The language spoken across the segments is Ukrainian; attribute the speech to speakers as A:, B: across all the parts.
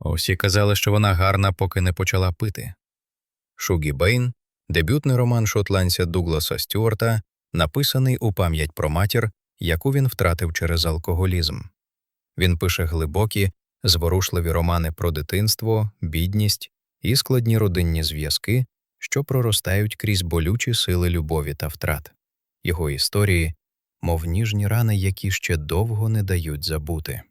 A: Усі казали, що вона гарна, поки не почала пити. Шугі Бейн дебютний роман шотландця Дугласа Стюарта, написаний у пам'ять про матір, яку він втратив через алкоголізм. Він пише глибокі, зворушливі романи про дитинство, бідність і складні родинні зв'язки, що проростають крізь болючі сили любові та втрат. Його історії, мов ніжні рани, які ще довго не дають забути.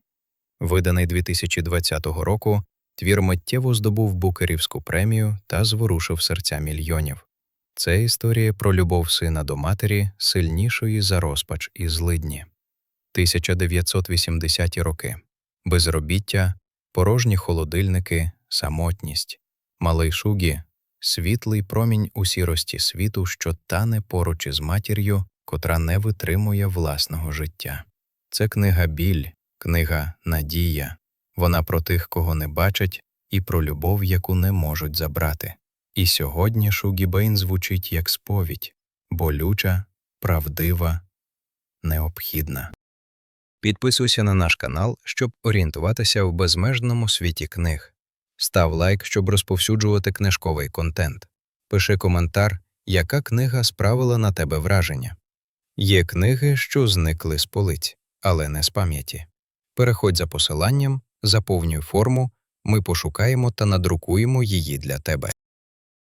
A: Виданий 2020 року, твір миттєво здобув Букерівську премію та зворушив серця мільйонів. Це історія про любов сина до матері, сильнішої за розпач і злидні. 1980-ті роки безробіття, порожні холодильники, самотність, малий шугі, світлий промінь у сірості світу, що тане поруч із матір'ю, котра не витримує власного життя. Це книга біль, книга Надія. Вона про тих, кого не бачать, і про любов, яку не можуть забрати. І сьогодні Шугі Бейн звучить як сповідь болюча, правдива, необхідна. Підписуйся на наш канал, щоб орієнтуватися в безмежному світі книг. Став лайк, щоб розповсюджувати книжковий контент. Пиши коментар, яка книга справила на тебе враження. Є книги, що зникли з полиць, але не з пам'яті. Переходь за посиланням, заповнюй форму, ми пошукаємо та надрукуємо її для тебе.